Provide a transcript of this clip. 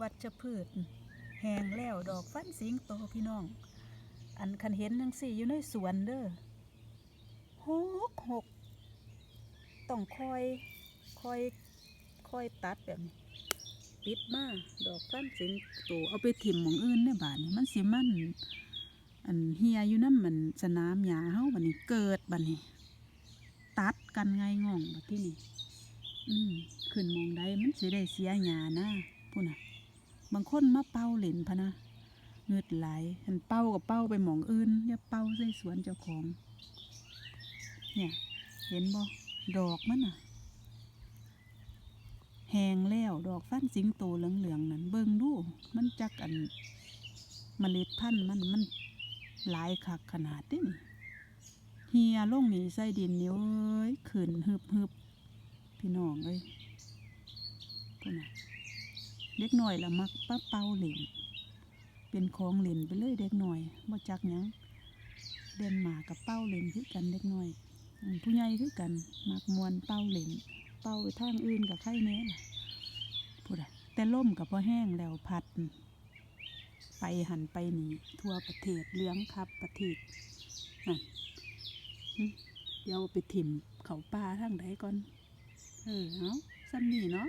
วัชพืช แหงแล้วดอกฟันสิงโตพี่น้อง อันคันเห็นจังสี่อยู่ในสวนเด้อหกหกต้องคอยคอยคอยตัดแบบนี้ปิดมาดอกฟันสิงโตเอาไปถิ่มหมองอื่นเนี่ยบานมันสิมันอันเฮียอยู่น้ำมันสนามหญ้าเฮาบัดนี้เกิดบัดนี้ ตัดกันไงง่องบัดที่นี่อืมขึ้นมองใดมันสิได้เสียหญ้านะพูน่ะ บางคนมาเป่าเหรนพะนะเงืดไหลหันเป่ากับเป่าไปหมองอื่นอย่าเป่าใส่สวนเจ้าของ เนี่ย เห็นบ่ดอกมันน่ะแหงแล้วดอกฟันสิงโตเหลืองๆนั่นเบิ่งดูมันจักอันเมล็ดพันธุ์มันมันหลายคักขนาดนี้เฮียลงนี่ใส่ดินนิ้วเอ้ยขึ้นฮึบฮึบพี่น้องเอ้ยพุ่นน่ะ เด็กหน่อยละมักป้าเป่าเหล่นเป็นของเหล่นไปเลยเด็กหน่อยบ่จักหยังเดินหมากับเป้าเหล่นคือกันเด็กหน่อย ผู้ใหญ่คือกันมักมวนเป้าเหล่นเป้าไปทางอื่นกับไข่แน่ล่ะพูดอะแต่ล่มกับพอแห้งแล้วพัด ไปหันไปหนีทั่วประเทศเลี้ยงครับประเทศนั่นเดี๋ยวไปถิ่มเขาป่าทางใดก่อน เออเอาซ้ำนี่เนาะ